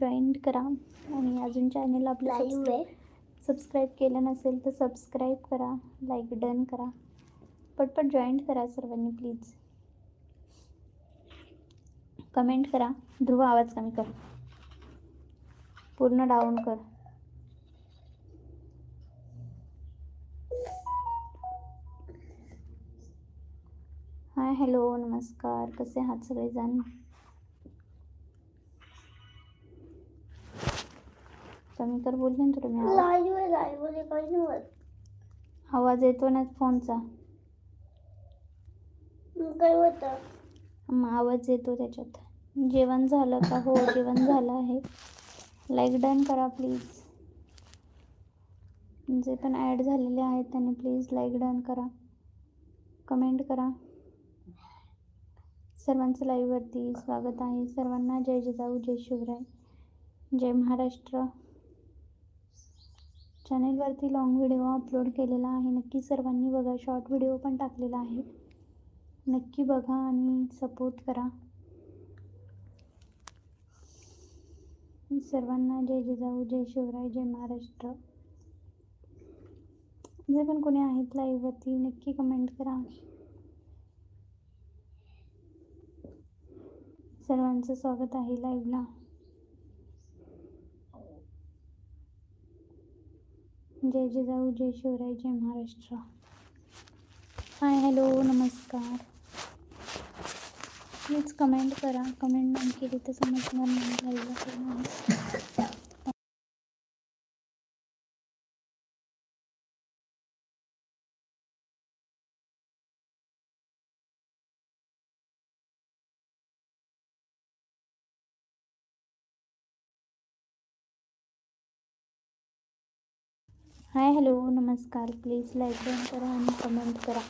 Join करा. आणि अजून चॅनल आपलं आहे सबस्क्राईब केलं नसेल तर सबस्क्राईब करा लाईक डन करा. पटपट जॉईन करा सर्वांनी प्लीज कमेंट करा. ध्रुव आवाज कमी कर. पूर्ण डाऊन कर. हाय हॅलो नमस्कार. कसे आहात सगळेजण? कमी कर बोलले ना तुला मी आवाज. लाईव्ह आहे लाईव्हमध्ये काही नाही होत. आवाज येतो ना फोनचा. मग काय होतं? मग आवाज येतो त्याच्यात. जेवण झालं का? हो जेवण झालं आहे. लाईक डन करा प्लीज जे पण ॲड झालेले आहेत त्यांनी प्लीज लाईक डन करा. कमेंट करा. सर्वांचं लाईव्हवरती स्वागत आहे. सर्वांना जय जिजाऊ जय शिवराय. जय महाराष्ट्र. चॅनेलवरती लॉंग व्हिडिओ अपलोड केलेला आहे. नक्की सर्वांनी बघा. शॉर्ट व्हिडिओ पण टाकलेला आहे. नक्की बघा आणि सपोर्ट करा. सर्वांना जय जिजाऊ जय शिवराय जय महाराष्ट्र. जे पण कोणी आहेत लाईव्हवरती नक्की कमेंट करा. सर्वांचं स्वागत आहे लाईव्हला जय जिजाऊ जय शिवराय जय महाराष्ट्र. हाय हॅलो नमस्कार. प्लीज कमेंट करा. कमेंट नाही केली तर समजणार नाही हाय हॅलो नमस्कार. प्लीज लाईक डन करा आणि कमेंट करा.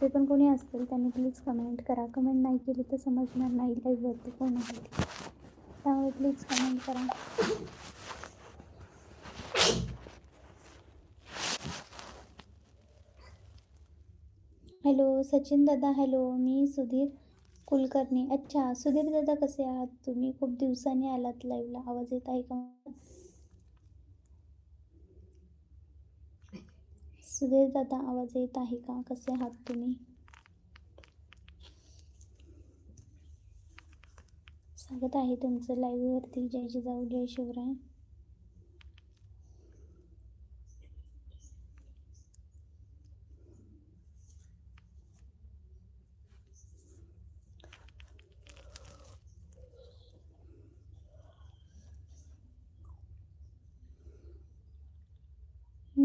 जे पण कोणी असतील त्यांनी प्लीज कमेंट करा. कमेंट नाही केली तर समजणार नाही. लाईव्हवरती कोण आहे? त्यामुळे प्लीज कमेंट करा. हॅलो सचिन दादा. हॅलो मी सुधीर कुलकर्णी. अच्छा सुधीर दादा कसे आहात? तुम्ही खूप दिवसांनी आलात लाईव्हला आवाज येत आहे का? सुधीर दादा आवाज येत आहे का? कसे आहात तुम्ही? स्वागत आहे तुमचं लाईव्हवरती जय जिजाऊ जय शिवराय.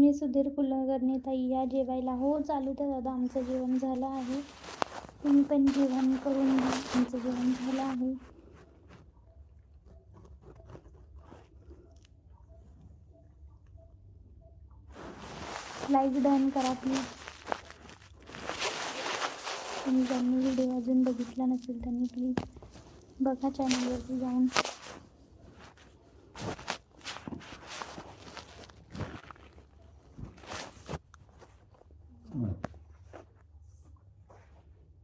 मी सुधीर कुलकर्णी ताई या जेवायला हो चालू तर दादा आमचं जेवण झालं आहे. तुम्ही पण जेवण करून घ्या आमचं जेवण झालं आहे. लाईक डन करा प्लीज तुम्ही ज्यांनी व्हिडिओ अजून बघितला नसेल त्यांनी प्लीज बघा चॅनलवरती जाऊन.